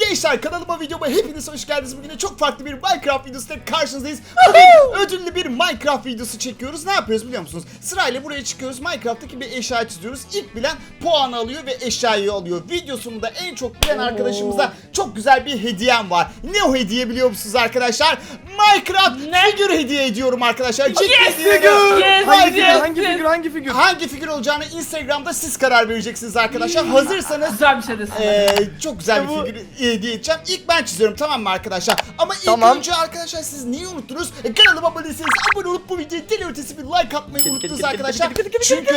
Gençler kanalıma videoma hepiniz hoş geldiniz. Bugün de çok farklı bir Minecraft videosuyla karşınızdayız. Bugün ödüllü bir Minecraft videosu çekiyoruz. Ne yapıyoruz biliyor musunuz? Sırayla buraya çıkıyoruz. Minecraft'taki bir eşya çiziyoruz. İlk bilen puan alıyor ve eşyayı alıyor. Video sonunda en çok bilen arkadaşımıza çok güzel bir hediyem var. Ne o hediye biliyor musunuz arkadaşlar? Minecraft Ne? figür hediye ediyorum arkadaşlar. Ciddi Yes, diyorum. Yes, Hangi yes, figür? yes, Hangi figür? Hangi figür? Hangi figür olacağını Instagram'da siz karar vereceksiniz arkadaşlar. Hazırsanız Güzel bir şey desin. ee, çok güzel bir bu. Hediye edeceğim. İlk ben çiziyorum tamam mı arkadaşlar? Ama ilk Tamam. önce arkadaşlar siz niye unuttunuz? E, kanalıma abone değilseniz abone olup bu videoya deli ötesi bir like atmayı unuttunuz arkadaşlar. Çünkü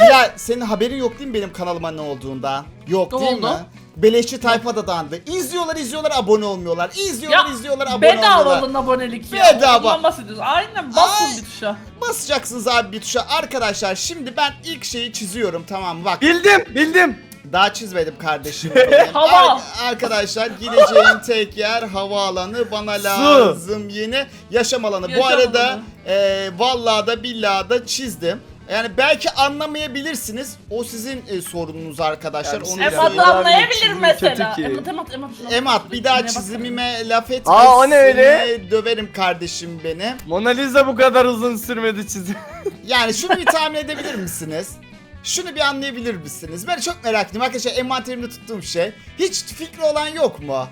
Hilal senin haberin yok değil mi benim kanalıma ne olduğunda? Yok Ne değil oldu? mi? Beleşçi tayfa da dandı. İzliyorlar izliyorlar abone olmuyorlar. İzliyorlar Ya, izliyorlar abone Bedava olmuyorlar. alın abonelik ya. Bedava. Ondan bahsediyoruz. Aynen basın Ay. bir tuşa. Basacaksınız abi bir tuşa. Arkadaşlar şimdi ben ilk şeyi çiziyorum tamam mı? Bak Bildim, bildim. Daha çizmedim kardeşim. Hava. Ar- arkadaşlar gideceğim tek yer havaalanı. Bana lazım yeni yaşam alanı. Bu Yaşam arada alanı. e, vallahi da billahi da çizdim. Yani belki anlamayabilirsiniz. O sizin e, sorununuz arkadaşlar. Yani Onu Emat söyleyeyim. Anlayabilir mesela. kötü ki. Emat emat emat. şuna bak. Emat bir daha Yine bak. çizimime laf etme. Aa, o ne öyle? Seni Döverim kardeşim beni. Mona Lisa bu kadar uzun sürmedi çizim. Yani şunu bir tahmin edebilir misiniz? Şunu bir anlayabilir misiniz? Ben çok merak ediyorum. Arkadaşlar envanterimde tuttuğum şey. Hiç fikri olan yok mu?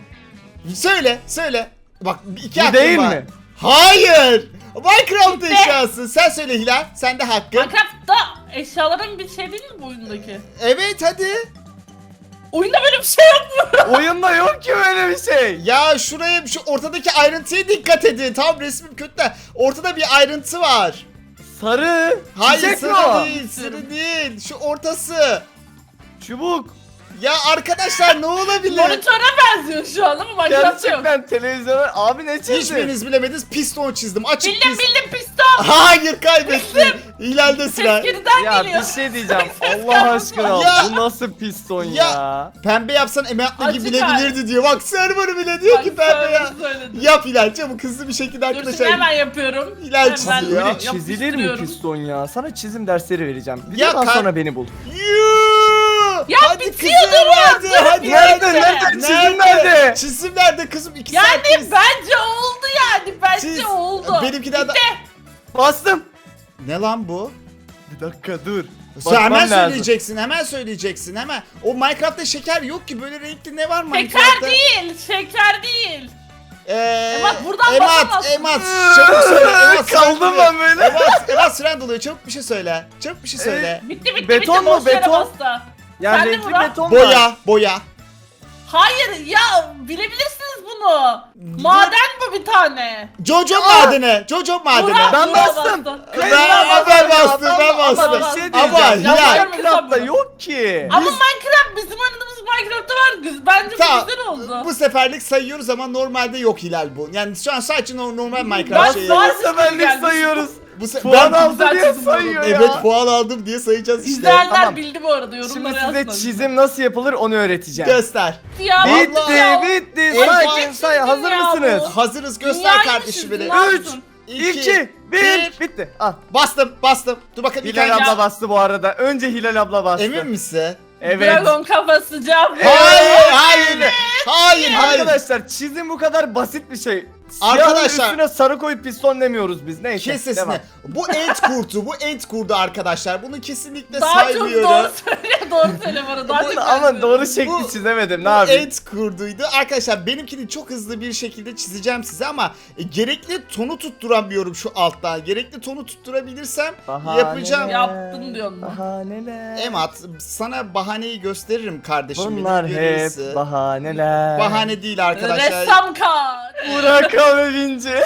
Söyle, söyle. Bak iki Bu hakkım değil var. mi? Hayır! Minecraft eşyası. Sen söyle Hilal. Sen de hakkın. Minecraft'ta eşyaların bir şey değil mi bu oyundaki? Evet hadi. Oyunda böyle bir şey yok mu? Oyunda yok ki böyle bir şey. Ya şuraya şu ortadaki ayrıntıya dikkat edin. Tam resmim kötü de ortada bir ayrıntı var. Sarı. Hayır Çiçek mi sarı değil, sarı değil. Şu ortası. Çubuk. Ya arkadaşlar ne olabilir? Monitöre benziyor şu an ama Minecraft yok. Gerçekten televizyona abi ne çizdin? Hiçbiriniz bilemediniz piston çizdim. Açık Bildim pist- bildim piston. Hayır kaybettim. Hilal'de sıra. Ses geriden Ya geliyor. bir şey diyeceğim. Allah aşkına. Ya. bu nasıl piston Ya. ya? Pembe yapsan Emeat'la gibi Açık bilebilirdi diyor. Bak server bile diyor Bak, ki pembe ya. Yap Hilal çabuk hızlı bir şekilde Dur şimdi arkadaşlar. hemen yapıyorum. Hilal Hemen çiziyor. Böyle çizilir mi piston ya? Sana çizim dersleri vereceğim. Ya Videodan kar- sonra beni bul. Yuuu! Ya hadi kızım dur ya, hadi dur, hadi. Nerede, hadi. nerede? Çizim nerede? Çizim nerede kızım? İki Yani saattir- bence oldu yani. Bence Çiz. oldu. Benimkinden de... Bitti. Bastım. Ne lan bu? Bir dakika dur. Sen hemen lazım. söyleyeceksin, hemen söyleyeceksin, hemen. O Minecraft'ta şeker yok ki böyle renkli ne var Minecraft'ta? Şeker değil. Şeker değil. Ee, Emat, buradan Emat, basamazsın. Emat, çabuk söyle. Emat, süren Kaldım doluyor. ben böyle. Emat, Emat süren doluyor. Çabuk bir şey söyle. Çabuk bir şey söyle. Bitti bitti Beton bitti. mu, Boş yere beton? bastı. Yani Sen de renkli beton var. boya, boya. Hayır ya bilebilirsiniz bunu. Maden bu bir tane. Jojo madeni, Jojo madeni. Ben bastım. bastı. Ben, ben, ben bastım, ben Ama bastım. bir şey Ama diyeceğim. Hilal. Ya Minecraft'ta yok ki. Ama Minecraft bizim oynadığımız Minecraft'ta var. Güz- Bence Tamam, bu güzel oldu. bu seferlik sayıyoruz ama normalde yok Hilal bu. Yani şu an sadece no- normal Minecraft Ben şeyi. var- Bu seferlik gelmiş. sayıyoruz. Bu se- Puan ben- aldı diye çizim sayıyor ya. Evet puan aldım diye sayacağız işte. İzleyenler Tamam. bildi bu arada Şimdi yorumlara size yazsın. çizim nasıl yapılır onu öğreteceğim. Göster. Ya, Bitti, vallahi. bitti. En Say. Hazır ya mısınız? Hazırız göster Dünyayı kardeşim düşündün, beni. ne 3, yaptın? 2, 1. Bitti. Al. Bastım bastım. Dur bakalım ilk Hilal abla bastı bu arada. Önce Hilal abla bastı. Emin misin? Evet. Dragon kafası cevap. Hayır hayır. Hayır hayır. Arkadaşlar çizim bu kadar basit bir şey. Arkadaşlar- Arkadaşlar. üstüne sarı koyup piston demiyoruz biz. Neyse. Kes devam. sesini. Bu ent kurtu, bu ent kurdu arkadaşlar. Bunu kesinlikle Daha çok saymıyorum. doğru söyle doğru söyle bana. Daha çok Bunu ama doğru şekli Bu- çizemedim. Bu Ne yapayım? ent kurduydu. Arkadaşlar benimkini çok hızlı bir şekilde çizeceğim size ama e, gerekli tonu tutturamıyorum şu alttan. Gerekli tonu tutturabilirsem yapacağım. Yaptım diyorum ben. Bahaneler. Emat sana bahaneyi gösteririm kardeşim. benim, Bunlar hep görüyorsun. bahaneler. Bahane değil arkadaşlar. Ressam kar. Burak abi Vinci.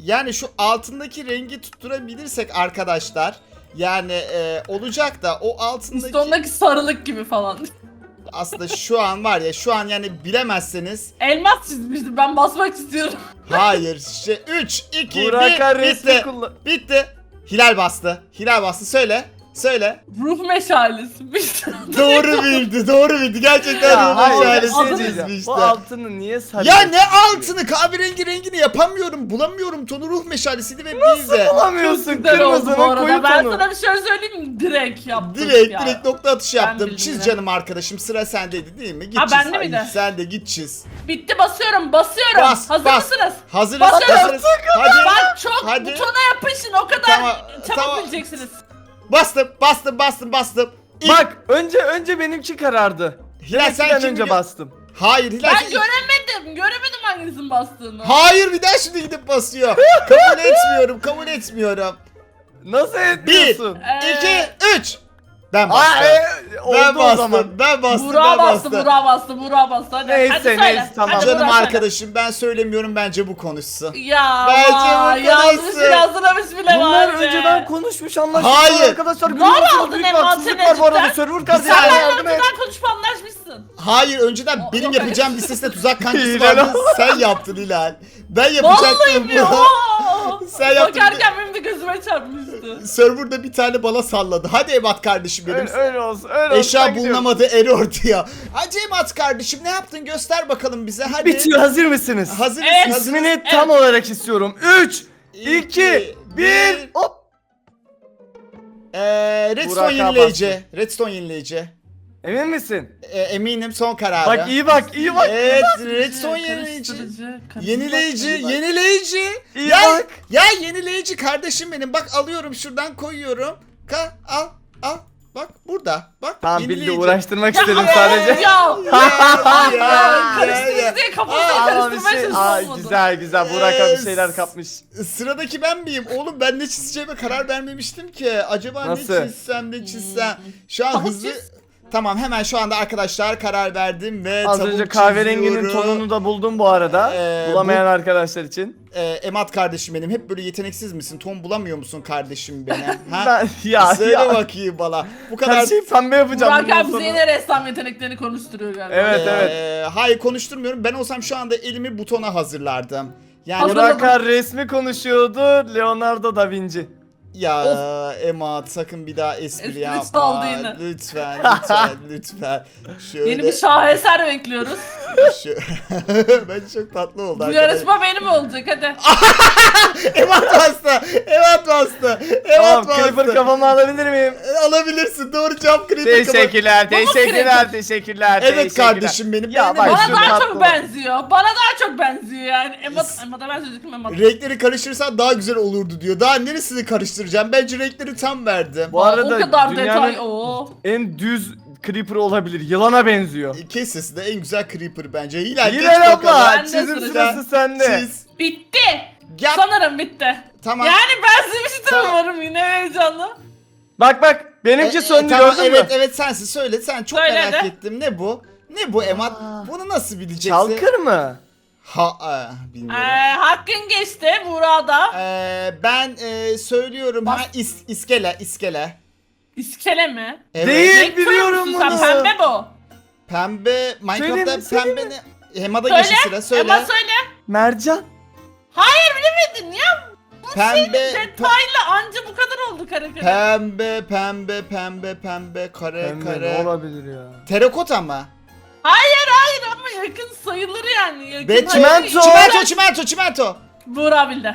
Yani şu altındaki rengi tutturabilirsek arkadaşlar yani e, olacak da o altındaki Sondaki sarılık gibi falan. aslında şu an var ya şu an yani bilemezseniz Elmas çizmiştim ben basmak istiyorum. hayır şey 3 2 Burak abi 1 resmi bitti. kullan. Bitti. Hilal bastı. Hilal bastı söyle. Söyle. Ruh meşalesi. Doğru bildi. Doğru bildi. Gerçekten Ya ruh hayır meşalesi şey çizmişti. Bu altını niye sarı? Ya ne altını kahverengi rengini yapamıyorum. Bulamıyorum. Tonu ruh meşalesiydi ve bildi. Bulamıyorsun Güzel oldu kırmızının bu arada. koyu Ben tonu. sana bir şey söyleyeyim mi? Direkt yaptım. Direkt ya. direkt nokta atışı Ben yaptım. bildim Çiz ya. canım arkadaşım. Sıra sendeydi değil mi? Git Ha, çiz. bende miydi? Sen de git çiz. Bitti basıyorum basıyorum. Bas, Hazır bas. mısınız? Hazırız. Basıyorum. hazırız. Hadi. Bak çok Hadi. butona yapışın o kadar Tamam, çabuk tamam. bileceksiniz. Bastım, bastım, bastım, bastım. İlk- Bak önce önce benimki karardı. Hilal sen kim önce bastım. Hayır Hilal Ben sen- göremedim. Göremedim hanginizin bastığını. Hayır bir daha şimdi gidip basıyor. kabul etmiyorum, kabul etmiyorum. Nasıl etmiyorsun? Ee, iki, üç. Ben Aa, bastım. e, oldu ben o bastım, zaman. ben bastım, Burak'a ben bastı, bastım. Burak'a bastı, Burak'a bastı. Hadi, Neyse, hadi söyle. neyse, tamam. Hadi Canım Burak söyle. arkadaşım ben söylemiyorum bence bu konuşsun. Ya Bence bu yanlış konuşsun. bile hazırlamış bile Bunlar var be. önceden konuşmuş anlaşmışlar Hayır. arkadaşlar. Ne Görüyorsunuz, aldın büyük bir haksızlık var bu antenecikten? arada. Server kardeşim saniye. Sen yardım et. önceden konuşup anlaşmışsın. Hayır önceden O- benim yok, yapacağım listesinde tuzak kancası Hilal vardı. Sen yaptın Hilal. Ben Vallahi yapacaktım ya? bunu. Sen yaptın. Bakarken benim de gözüme çarpmıştı. Serverda bir tane bana salladı. Hadi Ebat kardeşim benim. Öyle, öyle olsun öyle olsun. Eşya ben gidiyorum. bulunamadı error diyor. Hadi Ebat kardeşim ne yaptın göster bakalım bize hadi. Bitiyor hazır mısınız? Hazırız Evet. hazırız. İsmini tam olarak istiyorum. 3, İki, 2, 1. bir. Hop. Ee, Redstone Burak'a yenileyici. Redstone yenileyici. Emin misin? Ee, eminim son kararı. Bak iyi bak iyi bak. Evet Redstone yenileyici. Yenileyici, yenileyici. İyi ya, bak. ya yenileyici kardeşim benim. Bak alıyorum şuradan koyuyorum. Ka al al. Bak burada. Bak Tamam bildi yenileyici. uğraştırmak Ya, istedim ama- sadece. Ya. Ya, ya, ya, ya. diye kafasını Aa, Ama bir karıştırmaya şey, aa, çalışmadım. güzel güzel Burak abi bir şeyler kapmış. Sıradaki ben miyim? Oğlum ben ne çizeceğime karar vermemiştim ki. Acaba Nasıl? ne çizsem ne çizsem. Şu an Pamuk hızlı... çiz. Tamam hemen şu anda arkadaşlar karar verdim ve Az tavuk önce kahverenginin çiziyorum. tonunu da buldum bu arada. Ee, Bulamayan arkadaşlar için. Ee, Emat kardeşim benim hep böyle yeteneksiz misin? Ton bulamıyor musun kardeşim benim? Ha? Ben ya Söyle ya. bakayım bana. Bu kadar Her şeyi pembe yapacağım Burak bundan abi sonra. bize yine ressam yeteneklerini konuşturuyor galiba. Evet, Ee, evet. Hayır konuşturmuyorum. Ben olsam şu anda elimi butona hazırlardım. Yani Hazır- Burak resmi konuşuyordu. Leonardo da Vinci. Ya Emat sakın bir daha espri Espri yapma. çaldı yine. Lütfen lütfen lütfen. Şöyle Yeni bir şaheser bekliyoruz. şu... ben çok tatlı oldu Bu arkadaşlar. yarışma benim olacak hadi. Emat bastı. Emat bastı. Tamam Emat Creeper bastı. kafamı alabilir miyim? E, Alabilirsin. Doğru cevap Creeper kafa- Teşekkürler, teşekkürler, teşekkürler. Evet teşekkürler. kardeşim benim. Ya benim bak Bana şu daha tatlı çok benziyor. Bana daha çok benziyor yani. Emat, Emat'a benziyor Emat. Renkleri karıştırırsan daha güzel olurdu diyor. Daha neresini karıştıracağım? Bence renkleri tam verdim. Bu arada o kadar dünyanın detay. Oo. en düz Creeper olabilir. Yılana benziyor. Kes sesi de en güzel Creeper bence. Hilal geç Hilal abla bakalım. Ben de çizim sıra- sırası sende. Çiz. Bitti. Yap. Sanırım bitti. Tamam. Yani benzemiştim Tamam. umarım yine heyecanlı. Bak bak benimki E, e, söndü tamam, gördün evet, mü? Evet sensin söyle. Sen çok Söyle merak de. ettim. Ne bu? Ne bu Emat? Bunu nasıl bileceksin? Çalkır mı? Ha, Ee, bilmiyorum. hakkın geçti burada. Ee, ben e, söylüyorum ha is, iskele iskele. İskele mi? Evet. Değil. Renk biliyorum müsün bunu. Pembe bu. Pembe Minecraft'ta pembe ne? Hemada Söyle. geçti sıra söyle. Ama söyle. Mercan. Hayır bilemedin ya. Pembe Detaylı anca bu kadar oldu kare kare. pembe pembe pembe pembe kare Pembe kare. ne olabilir ya? Terakota mı? Hayır hayır ama yakın sayılır yani. Yakın Ve Çimento. çimento çimento çimento. Buğra bildi.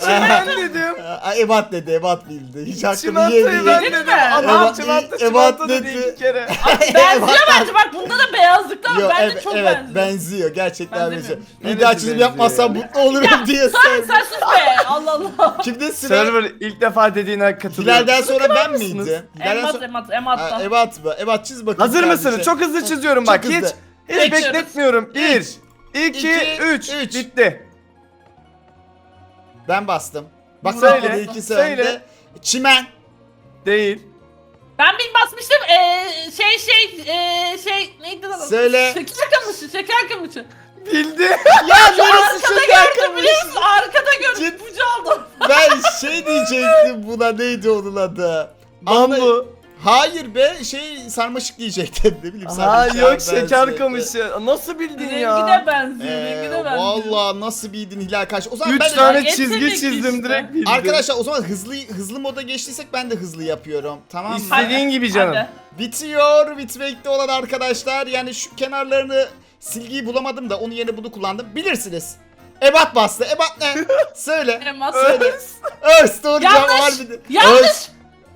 Çimen dedim. Aa, Ebat dedi Ebat bildi. Hiç hakkını Çimentoyu ben. Dedin dedim. mi? Allah'ım Evet, çimento çimento dedi dedi. iki kere. Benziyor bence bak bunda da beyazlıktan Yo, bence evet, çok evet benziyor. benziyor gerçekten benziyor. Benzemiyor. Bir Neresi daha çizim benziyor ya? mutlu olurum diye Sen, sen sus be Allah Allah. Kimde sıra? Server ilk defa dediğine katılıyorum. Hilal'den sonra ben mısınız? miydim? Hilal'den Emat sonra... emat Ha. Ebat mı? Ebat çiz bakayım. Hazır kardeşim. mısınız? Çok hızlı çiziyorum Çok bak. Hiç hızlı. hiç Bekliyoruz. bekletmiyorum. 1 İki, 2 3 üç. bitti. Ben bastım. Bak Söyle, söyle, iki söyle. Çimen. Değil. Ben bir basmıştım ee, şey şey ee, şey neydi lan? adı? Söyle. Şeker kamışı şeker kamışı. Bildi. Ya neresi şeker gördüm kamış? biliyor musun? Arkada gördüm Cid- ipucu aldım. Ben şey diyecektim buna neydi onun adı? Anla- Bambu. Hayır be şey sarmaşık diyecektim ne bileyim Ha sarmaşık. yok şeker kamışı. Nasıl bildin Rengi ya? de benziyor, rengi de Ee, benziyor. Valla nasıl bildin Hilal Karşı. O zaman Üç ben de- tane çizgi işte. çizdim direkt bildim. Arkadaşlar o zaman hızlı hızlı moda geçtiysek ben de hızlı yapıyorum. Tamam mı? İstediğin gibi canım. Hadi. Bitiyor bitmekte olan arkadaşlar. Yani şu kenarlarını silgiyi bulamadım da onun yerine bunu kullandım. Bilirsiniz. Ebat bastı. Ebat ne? Söyle. Elmas. Söyle. Örs doğru cevap var Yanlış. de. Yanlış. Örs.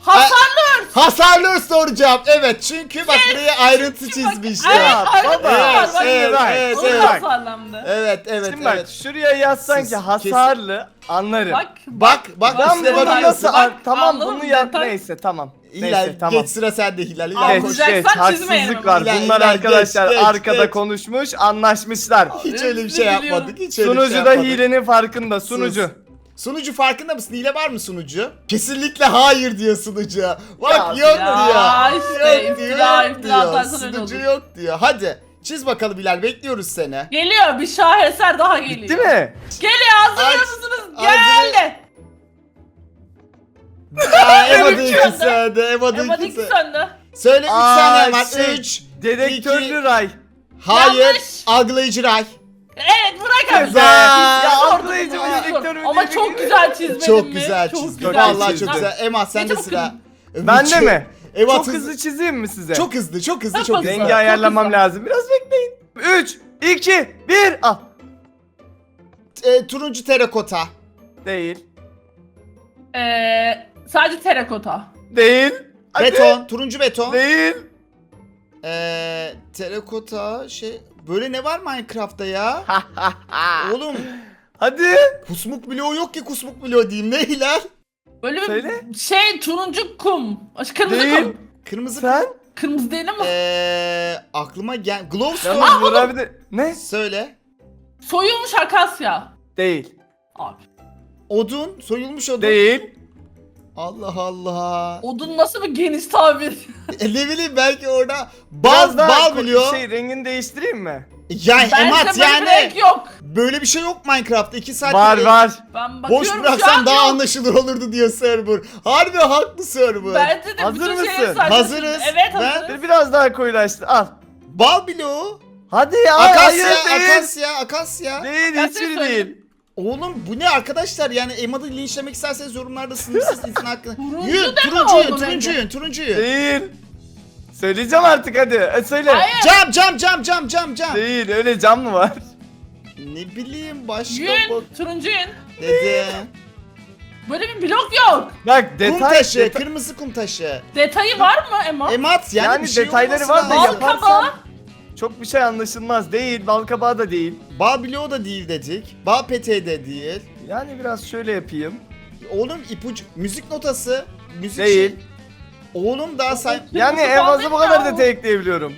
Hasarlı örs. Hasarlı örs doğru cevap. Evet çünkü bak buraya ayrıntı çizmişler. Evet, Ya, ayrıntı baba. var, bak. Evet, bak. evet, Onun evet. hasarlandı. Evet evet Şimdi bak evet. şuraya yazsan Siz ki hasarlı anlarım. Bak. Bak bak Ben işte bunu bak. nasıl Bak, an- tamam bunu yap Detay- neyse tamam. Hilal Neyse tamam. geç sıra sende Hilal. Hilal Al, Geç koş. güzel. geç haksızlık var. Hilal, Bunlar Hilal, arkadaşlar geç, geç, arkada geç. konuşmuş anlaşmışlar. Hiç öyle bir şey yapmadık. Hiç öyle bir Sunucu şey da yapmadık. hilenin farkında sunucu. Sunucu farkında mısın? Hile var mı sunucu? Kesinlikle hayır diyor sunucu. Bak Ya, yok ya, diyor. işte yok diyor, iftira, yok diyor. Sunucu olur. yok diyor. Hadi çiz bakalım Bilal bekliyoruz seni. Geliyor bir şaheser daha geliyor. Değil mi? Geliyor hazır Aç, mısınız? hazır. Geldi. Aa, Eva Üç da iki söndü. Eva da iki söndü. Söyle 3 Aa, saniye var. şey, 3. Dedektörlü ray. Hayır. Yanlış. Algılayıcı ray. Evet bırak abi. Güzel. Ya sordum. dedektör mü Ama çok güzel çizmedin Çok mi? güzel çizdi. Vallahi çok güzel. Ema sende çabuk sıra. Bende mi? Eva Çok hızlı. çizeyim mi size? Çok hızlı, çok hızlı, Çok hızlı. Rengi ayarlamam lazım. Biraz bekleyin. 3, 2, 1. Al. Ee, turuncu terakota. Değil. Ee, sadece terakota. Değil. Hadi. Beton, turuncu beton. Değil. Ee, terakota şey böyle ne var Minecraft'ta ya? Oğlum Hadi. kusmuk bloğu yok ki kusmuk bloğu diyeyim ne Hilal? Böyle bir Söyle. şey turuncu kum. Aş- Kırmızı Değil. kum. Kırmızı Sen? Kırmızı değil ama Ee, aklıma gel Glowstone Yalnız vurabilir. Ne? söyle. soyulmuş akasya. Değil. Abi. Odun, soyulmuş odun. Değil. Allah Allah. Odun nasıl bir geniş tabir? E, ne bileyim belki orada bal Biraz daha bal ko- biliyor. Şey rengini değiştireyim mi? Ya Bence Emat böyle bir yani renk yok. böyle bir şey yok Minecraft'ta 2 saat Var var. Ben bakıyorum Boş şu bıraksan an daha yok. anlaşılır olurdu diyor server. Harbi haklı server. Bence de Hazır bütün mısın? saçma. Hazırız. Evet Ben- hazırız. Bir biraz daha koyulaştı. Al. Bal bloğu. Hadi ya. Akasya, hayır değil. akasya, akasya. Değil Ben hiçbiri seni değil. Oğlum bu ne arkadaşlar yani Emad'ı linçlemek isterseniz yorumlarda sınırsız izin hakkı. Turuncu Yün, deme turuncuyun, oğlum turuncuyun, turuncuyun. Değil. Söyleyeceğim artık hadi. E, söyle. Hayır. Cam, cam, cam, cam, cam, cam. Değil öyle cam mı var? Ne bileyim başka Yün. bak Turuncu yün. dedi. Böyle bir blok yok. Bak kum detay. taşı, deta- kırmızı kum taşı. Detayı var mı Ema? Emat yani, Yani bir şey detayları olması var da lazım. Kabağı. Çok bir şey anlaşılmaz. Değil. Bal kabağı da değil. Bal bloğu da değil dedik. Bal peteği de değil. Yani biraz şöyle yapayım. Oğlum ipucu, müzik notası. Müzik Değil. şey- Oğlum daha say... Yani en fazla bu kadar ya. detay ekleyebiliyorum.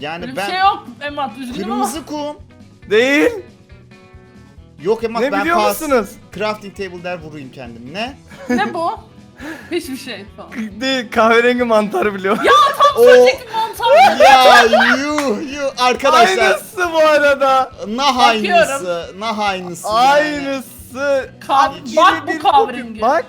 Yani Böyle bir ben... şey yok Ema. Üzgünüm ama. Kırmızı kum. Değil. Yok Emat ne ben biliyor pas. musunuz? Crafting table der vurayım kendim. Ne? Ne bu? Hiçbir şey falan. Değil. Kahverengi mantar biliyor. O Çektim mantar. ya yuh yuh arkadaşlar. Aynısı bu arada. Nah aynısı. Nah aynısı. yani. Aynısı. Kav- bak bu kahverengi. Bak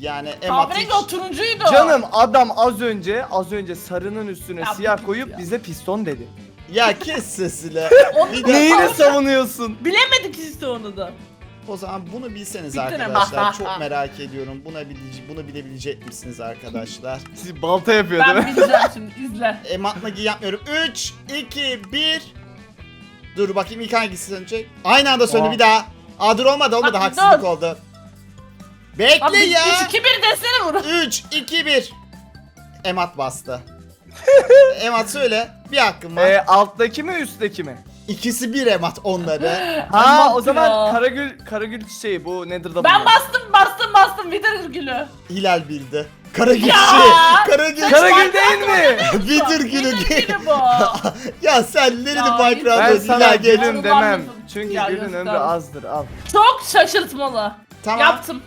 Yani Emat Kahverengi o turuncuydu. canım adam az önce az önce sarının üstüne Ya siyah koyup ya. bize piston dedi. Ya kes sesini. Onu da- Neyini savunuyorsun? Bilemedik işte onu da. O zaman bunu bilseniz arkadaşlar. Çok merak ediyorum. Buna bilece- bunu bilebilecek misiniz arkadaşlar? Siz balta yapıyor değil Ben mi? bileceğim şimdi izle. Emat'la yapmıyorum. 3, 2, 1. Dur bakayım ilk hangisi sönecek? Aynı anda söndü Aa. bir daha. Aa dur olmadı olmadı Bak, haksızlık dur. oldu. Bekle Abi ya. 3 2 1 desene vur. 3, 2, 1. Emat bastı. Emat söyle. Bir hakkım var. Ee, alttaki mi üstteki mi? İkisi bir Emat onları. Ha o zaman. Karagül Karagül çiçeği bu nedir da Ben bastım bastım bastım Vidir gülü. Hilal bildi. Karagül Ya! şey. Karagül. Karagül değil mi? Vidir gülü. Bu. ya sen nerede Ya, Ben sana Hilal geç. gülüm Onu demem. Çünkü Ya, gülün ömrü azdır al. Çok şaşırtmalı. Tamam. Yaptım.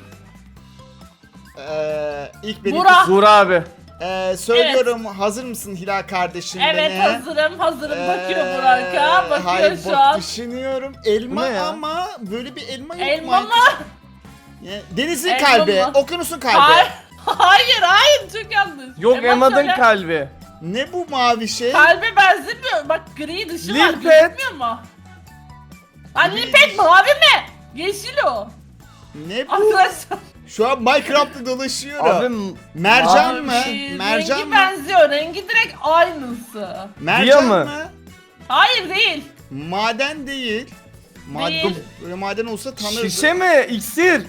Ee, ilk benim Burak. Dur abi. Ee, söylüyorum hazır mısın Hilal kardeşim Evet beni? hazırım hazırım. Bakıyor Ee, Burak'a. Bakıyor hayır, şu bak an. düşünüyorum. Bu Elma ne ya? ama böyle bir elma yok Elma mı? Ya, Denizin Elma kalbi, mı? okyanusun kalbi. Hayır. Hayır hayır çok yanlış. Yok Emat Emad'ın söyle. kalbi. Ne bu mavi şey? Kalbe benzemiyor. Bak gri dışı Lil var Pet. gözükmüyor mu? Ha Gri Lil Pet mavi mi? Yeşil o. Ne bu? Arkadaşlar. Şu an Minecraft'ta dolaşıyorum. Abi m- Mercan mı? Şey, Mercan rengi mı? benziyor. Rengi direkt aynısı. Mercan mı? mı? Hayır değil. Maden değil. Maden, Değil. Böyle maden olsa tanırdım. şişe mi? İksir.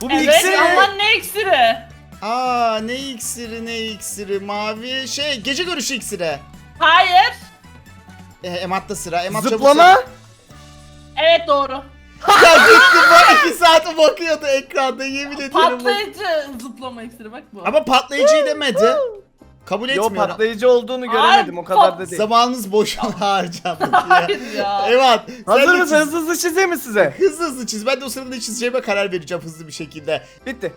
Bu bir evet iksir mi? ama ne iksiri? Aa ne iksiri ne iksiri mavi şey gece görüşü iksiri. Hayır. E, Emat'ta sıra. Emat çabuk Zıplama. söyle. Evet doğru. Ya gitti bak iki saat bakıyordu ekranda yemin ediyorum. bak. Patlayıcı zıplama iksiri bak bu. Ama patlayıcıyı demedi. Kabul Yo etmiyorum. patlayıcı olduğunu göremedim o kadar da değil. Zamanınız boş harcandı ya. Hayır ya. Evet. sen Hazır de mısın? çiz. Hızlı hızlı çizeyim mi size? Hızlı hızlı çiz. Ben de o sırada ne çizeceğime karar vereceğim hızlı bir şekilde. Bitti.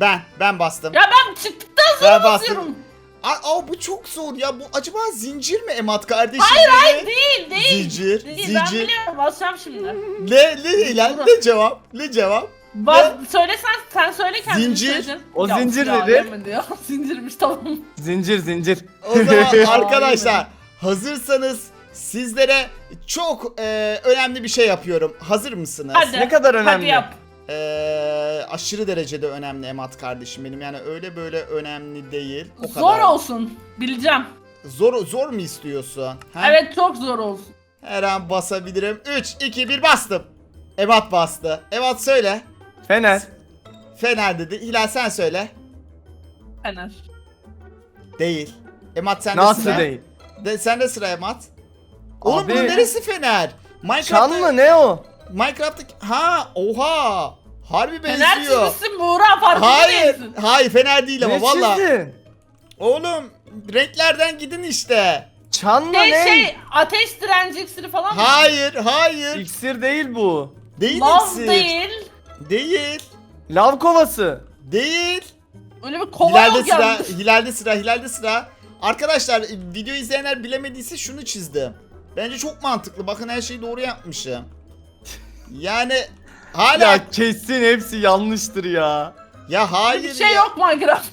Ben, ben bastım. Ya ben çıktıktan Ben sonra bastım. basıyorum. Aa, aa, bu çok zor ya. Bu acaba zincir mi Emat kardeşim? Hayır Ne? hayır değil değil. Zincir, Değil, zincir. Ben biliyorum basacağım şimdi. Ne, ne? Doğru. Ne cevap? Ne cevap? Bas, söylesen sen söyle kendini Zincir. söyleyeceksin. O Ya, zincir ya, dedi. yeme diyor. Zincirmiş tamam. Zincir zincir. O zaman arkadaşlar hazırsanız sizlere çok e, önemli bir şey yapıyorum. Hazır mısınız? Hadi. Ne kadar Hadi önemli. yap. E, aşırı derecede önemli Emat kardeşim benim. Yani öyle böyle önemli değil. O Zor kadar. olsun. Bileceğim. Zor zor mu istiyorsun? Ha? Evet çok zor olsun. Her an basabilirim. 3 2 1 bastım. Emat bastı. Emat söyle. Fener. Fener dedi. Hilal sen söyle. Fener. Değil. Emat sen de Nasıl sıra. değil? De, sen de sıra Emat. Oğlum Abi. bunun neresi Fener? Minecraft'ta, Çanlı ne o? Minecraft'taki... Ha oha. Harbi benziyor. çizmişsin Buğra farkında Hayır. değilsin. Hayır Fener değil ama Ne valla. çizdin? Oğlum renklerden gidin işte. Çanlı Ne ne? şey ateş direnci iksiri falan mı? Hayır hayır. İksir değil bu. Değil Lav iksir. değil. Değil. Lav kovası. Değil. Öyle bir kova Hilal'de yok sıra, yalnız. Hilal'de sıra, Hilal'de sıra. Arkadaşlar video izleyenler bilemediyse şunu çizdim. Bence çok mantıklı. Bakın her şeyi doğru yapmışım. Yani hala ya, Ya kesin hepsi yanlıştır ya. hayır Bir şey ya. yok Minecraft.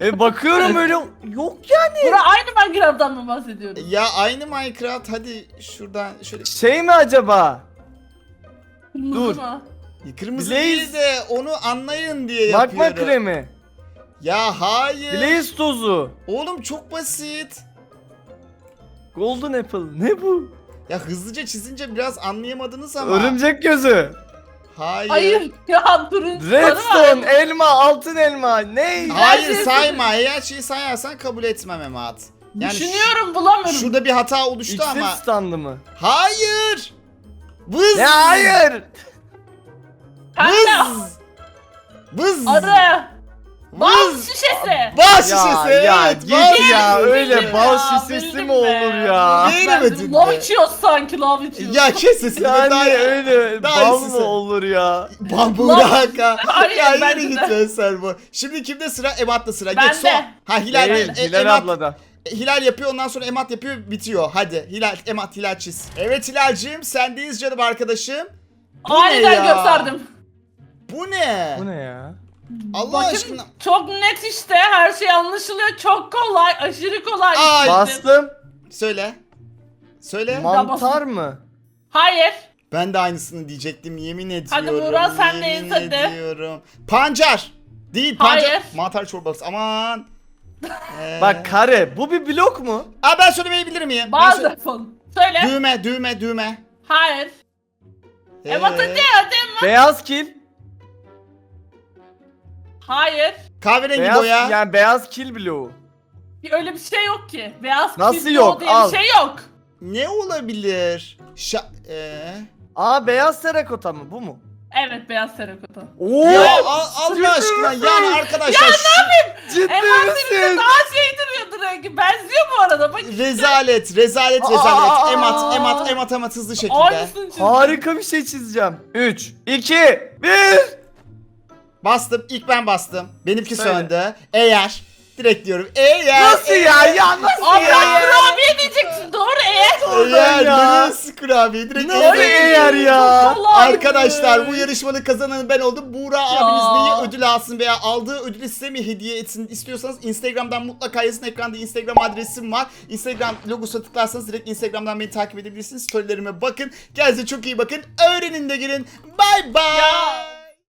E bakıyorum öyle yok yani. Buğra aynı Minecraft'tan mı bahsediyoruz? Ya aynı Minecraft hadi şuradan şöyle Şey mi acaba? Kırmızı dur. mı? kırmızı Blaze. değil de onu anlayın diye yapıyorum. kremi. Ya hayır. Blaze tozu. Oğlum çok basit. Golden apple. Ne bu? Ya hızlıca çizince biraz anlayamadınız ama. Örümcek gözü. Hayır. Hayır ya durun. sarı Redstone, var. elma, altın elma. Ne? Hayır sayma. Eğer şeyi sayarsan kabul etmem Emat. Yani Düşünüyorum bulamıyorum. Şurada bir hata oluştu İksir ama. standı mı? Hayır. Vız. Ya hayır. Pembe. Vız. Vız. Arı. Bal şişesi. Bal Ya, şişesi. ya evet. git bal ya şişesi. öyle bal ya, şişesi mi olur ya? Bilemedin Lav içiyoruz sanki lav içiyoruz. Ya kes sesini. Yani daha öyle daha bal mı olur ya? Lan- raka. Hayır, ya bence git sen bu. Şimdi kimde sıra? Emat'ta sıra. Geç son. Ha Hilal. Değil, e, Hilal ablada. Hilal yapıyor ondan sonra Emat yapıyor bitiyor. Hadi Hilal Emat Hilal çiz. Evet Hilal'cim sendeyiz canım arkadaşım. Bu Aniden ya? gösterdim. Bu ne? Bu ne ya? Allah Bakın aşkına. çok net işte her şey anlaşılıyor. Çok kolay, aşırı kolay. Ay. Bastım. Söyle. Söyle. Mantar mı? Hayır. Ben de aynısını diyecektim yemin ediyorum. Hadi Buğra, sen de yemin hadi. ediyorum. Pancar. Değil pancar. Hayır. Mantar çorbası aman. Ee, Bak kare. Bu bir blok mu? Aa, ben söylemeyi bilir miyim? Ben Bazı sö-. Söyle. düğme düğme düğme. Hayır. Ee, Emat hadi hadi. Beyaz kil. Hayır. Kahverengi Beyaz, boya. yani beyaz kil bloğu. Öyle bir şey yok ki. Beyaz Nasıl kiblo yok? diye Al. bir şey yok. Ne olabilir? Şa ee? Aa beyaz terakota mı? Bu mu? Evet beyaz terakota. Oo! Ya al- Allah aşkına yani arkadaşlar şu- Ciddi Emat senin de misin? daha şey duruyordu rengi. Benziyor bu arada. Bak rezalet rezalet Aa, rezalet. aa, Emat aa. emat emat emat hızlı şekilde. aynısını çizdim. Harika bir şey çizeceğim. 3, 2, 1. Bastım ilk ben bastım. Benimki Söyle. söndü. Eğer direkt diyorum. Eğer Nasıl ya? Ya nasıl Abi ya? ben kurabiye diyeceksin. Doğru eğer Eğer ya. neresi kurabiye direkt Nasıl eğer- eğer ya? Arkadaşlar bu yarışmanın kazananı ben oldum. Buğra abiniz neyi ödül alsın veya aldığı ödülü size mi hediye etsin istiyorsanız Instagram'dan mutlaka yazın. Ekranda Instagram adresim var. Instagram logosuna tıklarsanız direkt Instagram'dan beni takip edebilirsiniz. Storylerime bakın. Kendinize çok iyi bakın. Öğrenin de gelin. Bye bye. Ya.